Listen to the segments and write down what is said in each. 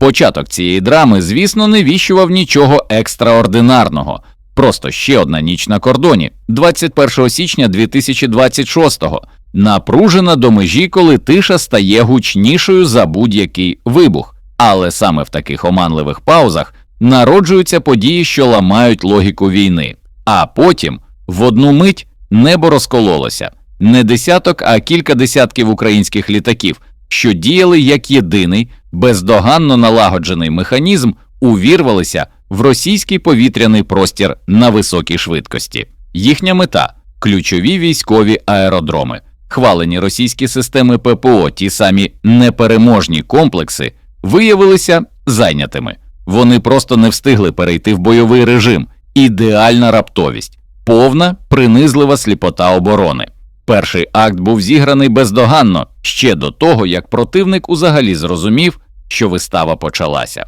Початок цієї драми, звісно, не віщував нічого екстраординарного. Просто ще одна ніч на кордоні, 21 січня 2026-го, напружена до межі, коли тиша стає гучнішою за будь-який вибух. Але саме в таких оманливих паузах народжуються події, що ламають логіку війни. А потім, в одну мить, небо розкололося не десяток, а кілька десятків українських літаків, що діяли як єдиний бездоганно налагоджений механізм, увірвалися в російський повітряний простір на високій швидкості. Їхня мета ключові військові аеродроми, хвалені російські системи ППО, ті самі непереможні комплекси, виявилися зайнятими. Вони просто не встигли перейти в бойовий режим, ідеальна раптовість, повна принизлива сліпота оборони. Перший акт був зіграний бездоганно ще до того, як противник узагалі зрозумів, що вистава почалася.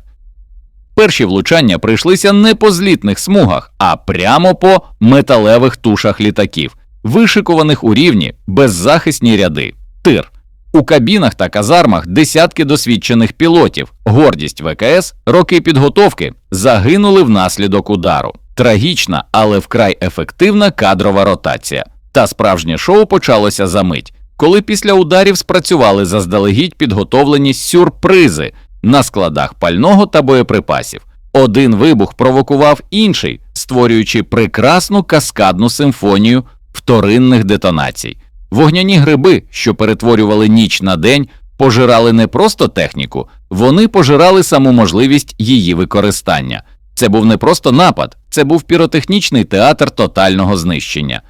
Перші влучання прийшлися не по злітних смугах, а прямо по металевих тушах літаків, вишикуваних у рівні беззахисні ряди, тир. У кабінах та казармах десятки досвідчених пілотів, гордість ВКС, роки підготовки загинули внаслідок удару. Трагічна, але вкрай ефективна кадрова ротація. Та справжнє шоу почалося за мить, коли після ударів спрацювали заздалегідь підготовлені сюрпризи на складах пального та боєприпасів. Один вибух провокував інший, створюючи прекрасну каскадну симфонію вторинних детонацій. Вогняні гриби, що перетворювали ніч на день, пожирали не просто техніку, вони пожирали саму можливість її використання. Це був не просто напад, це був піротехнічний театр тотального знищення.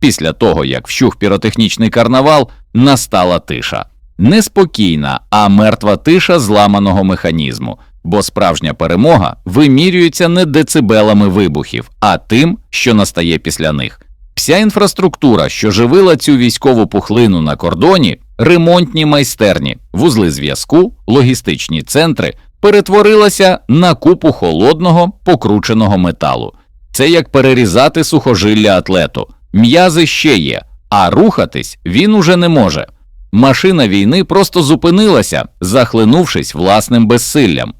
Після того, як вщух піротехнічний карнавал, настала тиша. Неспокійна, а мертва тиша зламаного механізму, бо справжня перемога вимірюється не децибелами вибухів, а тим, що настає після них. Вся інфраструктура, що живила цю військову пухлину на кордоні, ремонтні майстерні, вузли зв'язку, логістичні центри, перетворилася на купу холодного покрученого металу. Це як перерізати сухожилля атлету. М'язи ще є, а рухатись він уже не може. Машина війни просто зупинилася, захлинувшись власним безсиллям.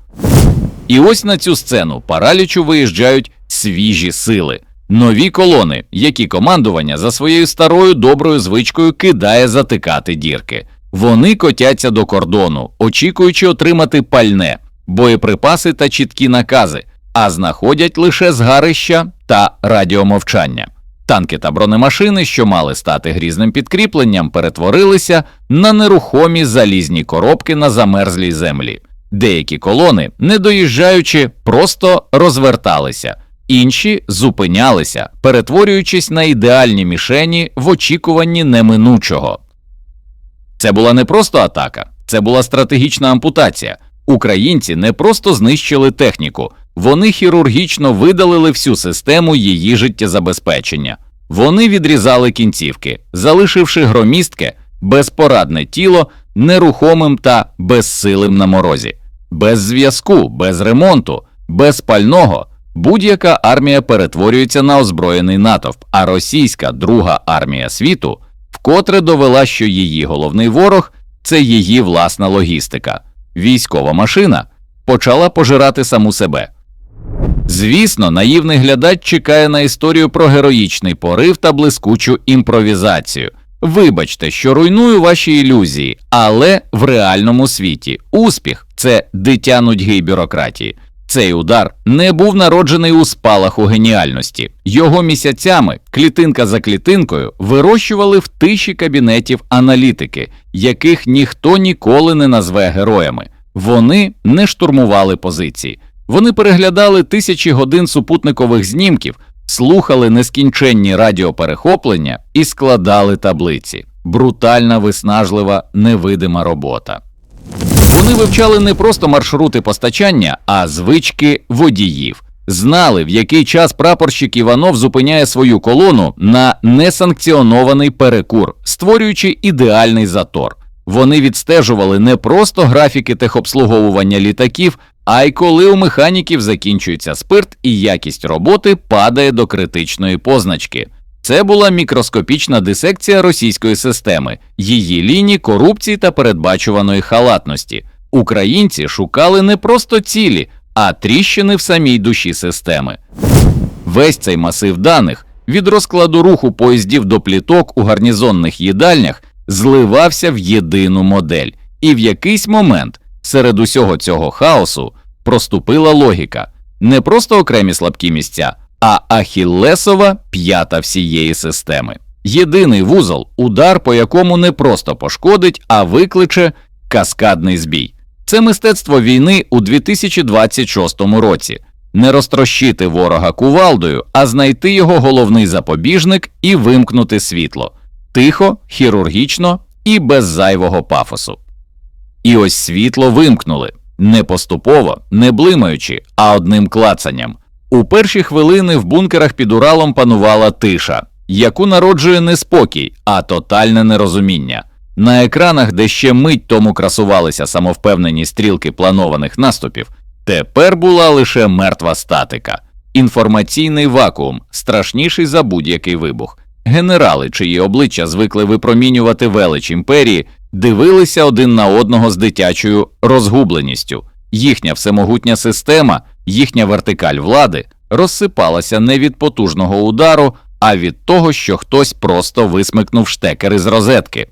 І ось на цю сцену паралічу виїжджають свіжі сили, нові колони, які командування за своєю старою доброю звичкою кидає затикати дірки. Вони котяться до кордону, очікуючи отримати пальне, боєприпаси та чіткі накази, а знаходять лише згарища та радіомовчання. Танки та бронемашини, що мали стати грізним підкріпленням, перетворилися на нерухомі залізні коробки на замерзлій землі. Деякі колони, не доїжджаючи, просто розверталися, інші зупинялися, перетворюючись на ідеальні мішені в очікуванні неминучого. Це була не просто атака, це була стратегічна ампутація. Українці не просто знищили техніку, вони хірургічно видалили всю систему її життєзабезпечення. Вони відрізали кінцівки, залишивши громістке, безпорадне тіло нерухомим та безсилим на морозі, без зв'язку, без ремонту, без пального. Будь-яка армія перетворюється на озброєний натовп, а російська друга армія світу вкотре довела, що її головний ворог це її власна логістика. Військова машина почала пожирати саму себе. Звісно, наївний глядач чекає на історію про героїчний порив та блискучу імпровізацію. Вибачте, що руйную ваші ілюзії, але в реальному світі успіх це дитя нудьги бюрократії. Цей удар не був народжений у спалаху геніальності. Його місяцями, клітинка за клітинкою, вирощували в тиші кабінетів аналітики, яких ніхто ніколи не назве героями. Вони не штурмували позиції. Вони переглядали тисячі годин супутникових знімків, слухали нескінченні радіоперехоплення і складали таблиці. Брутальна, виснажлива, невидима робота. Вони вивчали не просто маршрути постачання, а звички водіїв. Знали, в який час прапорщик Іванов зупиняє свою колону на несанкціонований перекур, створюючи ідеальний затор. Вони відстежували не просто графіки техобслуговування літаків, а й коли у механіків закінчується спирт і якість роботи падає до критичної позначки. Це була мікроскопічна дисекція російської системи, її лінії корупції та передбачуваної халатності. Українці шукали не просто цілі, а тріщини в самій душі системи. Весь цей масив даних від розкладу руху поїздів до пліток у гарнізонних їдальнях зливався в єдину модель, і в якийсь момент серед усього цього хаосу проступила логіка не просто окремі слабкі місця, а ахіллесова п'ята всієї системи. Єдиний вузол, удар по якому не просто пошкодить, а викличе каскадний збій. Це мистецтво війни у 2026 році. Не розтрощити ворога кувалдою, а знайти його головний запобіжник і вимкнути світло тихо, хірургічно і без зайвого пафосу. І ось світло вимкнули не поступово, не блимаючи, а одним клацанням. У перші хвилини в бункерах під Уралом панувала тиша, яку народжує не спокій, а тотальне нерозуміння. На екранах, де ще мить тому красувалися самовпевнені стрілки планованих наступів, тепер була лише мертва статика, інформаційний вакуум, страшніший за будь-який вибух. Генерали, чиї обличчя звикли випромінювати велич імперії, дивилися один на одного з дитячою розгубленістю. Їхня всемогутня система, їхня вертикаль влади розсипалася не від потужного удару, а від того, що хтось просто висмикнув штекери з розетки.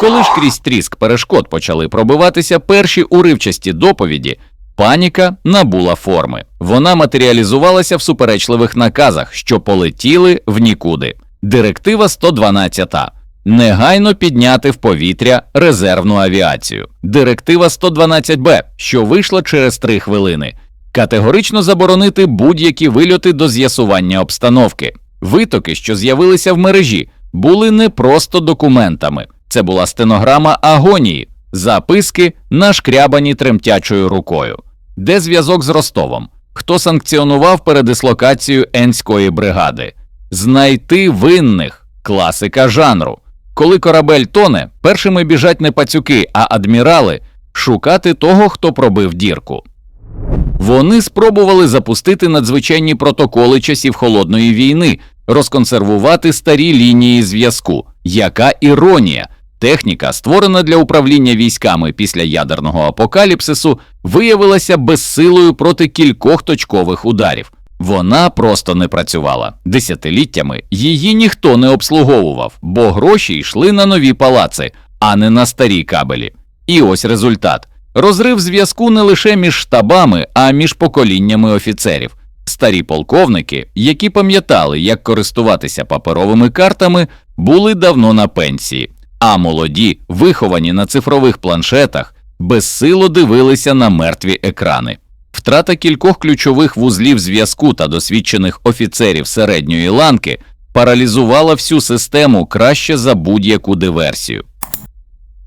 Коли ж крізь тріск перешкод почали пробиватися перші уривчасті доповіді, паніка набула форми. Вона матеріалізувалася в суперечливих наказах, що полетіли в нікуди. Директива 112. Негайно підняти в повітря резервну авіацію. Директива 112Б, що вийшла через три хвилини. Категорично заборонити будь-які вильоти до з'ясування обстановки. Витоки, що з'явилися в мережі, були не просто документами. Це була стенограма агонії, записки, нашкрябані тремтячою рукою. Де зв'язок з Ростовом? Хто санкціонував передислокацію Енської бригади? Знайти винних класика жанру. Коли корабель тоне, першими біжать не пацюки, а адмірали шукати того, хто пробив дірку. Вони спробували запустити надзвичайні протоколи часів холодної війни, розконсервувати старі лінії зв'язку. Яка іронія! Техніка, створена для управління військами після ядерного апокаліпсису, виявилася безсилою проти кількох точкових ударів. Вона просто не працювала. Десятиліттями її ніхто не обслуговував, бо гроші йшли на нові палаци, а не на старі кабелі. І ось результат: розрив зв'язку не лише між штабами, а між поколіннями офіцерів. Старі полковники, які пам'ятали, як користуватися паперовими картами, були давно на пенсії, а молоді, виховані на цифрових планшетах, безсило дивилися на мертві екрани. Втрата кількох ключових вузлів зв'язку та досвідчених офіцерів середньої ланки паралізувала всю систему краще за будь-яку диверсію.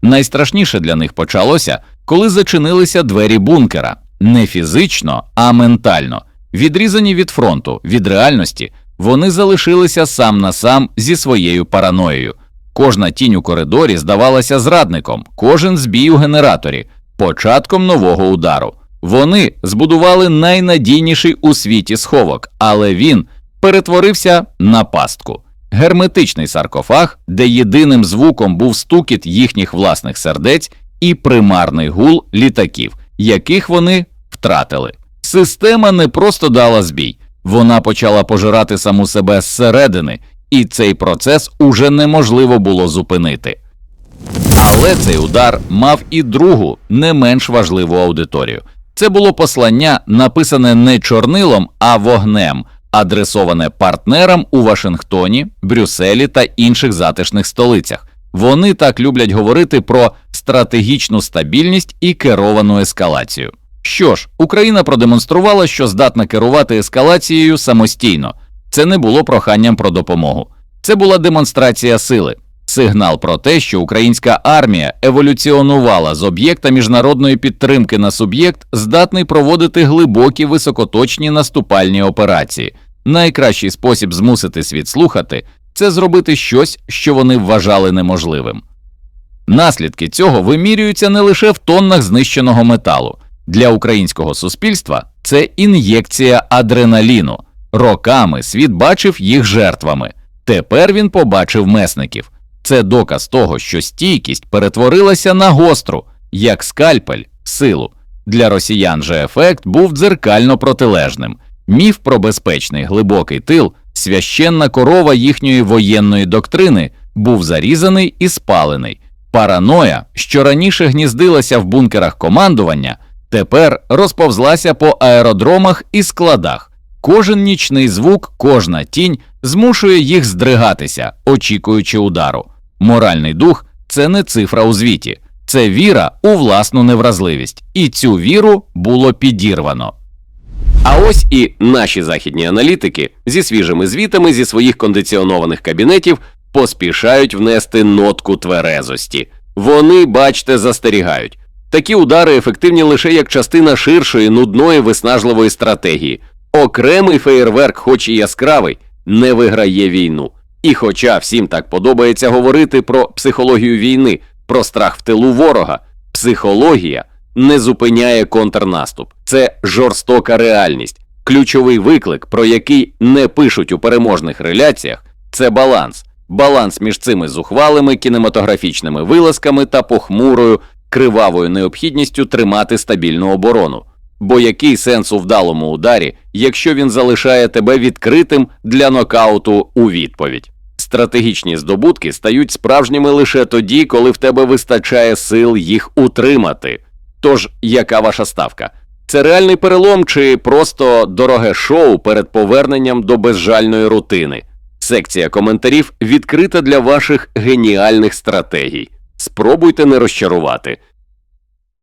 Найстрашніше для них почалося, коли зачинилися двері бункера не фізично, а ментально. Відрізані від фронту, від реальності, вони залишилися сам на сам зі своєю параноєю. Кожна тінь у коридорі здавалася зрадником, кожен збій у генераторі, початком нового удару. Вони збудували найнадійніший у світі сховок, але він перетворився на пастку. Герметичний саркофаг, де єдиним звуком був стукіт їхніх власних сердець і примарний гул літаків, яких вони втратили. Система не просто дала збій, вона почала пожирати саму себе зсередини, і цей процес уже неможливо було зупинити. Але цей удар мав і другу, не менш важливу аудиторію. Це було послання, написане не чорнилом, а вогнем, адресоване партнерам у Вашингтоні, Брюсселі та інших затишних столицях. Вони так люблять говорити про стратегічну стабільність і керовану ескалацію. Що ж, Україна продемонструвала, що здатна керувати ескалацією самостійно. Це не було проханням про допомогу, це була демонстрація сили, сигнал про те, що українська армія еволюціонувала з об'єкта міжнародної підтримки на суб'єкт, здатний проводити глибокі високоточні наступальні операції. Найкращий спосіб змусити світ слухати це зробити щось, що вони вважали неможливим. Наслідки цього вимірюються не лише в тоннах знищеного металу. Для українського суспільства це ін'єкція адреналіну. Роками світ бачив їх жертвами. Тепер він побачив месників. Це доказ того, що стійкість перетворилася на гостру, як скальпель силу. Для росіян же ефект був дзеркально протилежним. Міф про безпечний глибокий тил, священна корова їхньої воєнної доктрини, був зарізаний і спалений. Параноя, що раніше гніздилася в бункерах командування, тепер розповзлася по аеродромах і складах. Кожен нічний звук, кожна тінь змушує їх здригатися, очікуючи удару. Моральний дух це не цифра у звіті, це віра у власну невразливість, і цю віру було підірвано. А ось і наші західні аналітики зі свіжими звітами зі своїх кондиціонованих кабінетів поспішають внести нотку тверезості. Вони, бачте, застерігають. Такі удари ефективні лише як частина ширшої, нудної, виснажливої стратегії. Окремий феєрверк, хоч і яскравий, не виграє війну. І хоча всім так подобається говорити про психологію війни, про страх в тилу ворога, психологія не зупиняє контрнаступ. Це жорстока реальність. Ключовий виклик, про який не пишуть у переможних реляціях, це баланс. Баланс між цими зухвалими кінематографічними вилазками та похмурою, кривавою необхідністю тримати стабільну оборону. Бо який сенс у вдалому ударі, якщо він залишає тебе відкритим для нокауту у відповідь? Стратегічні здобутки стають справжніми лише тоді, коли в тебе вистачає сил їх утримати. Тож, яка ваша ставка? Це реальний перелом чи просто дороге шоу перед поверненням до безжальної рутини? Секція коментарів відкрита для ваших геніальних стратегій. Спробуйте не розчарувати.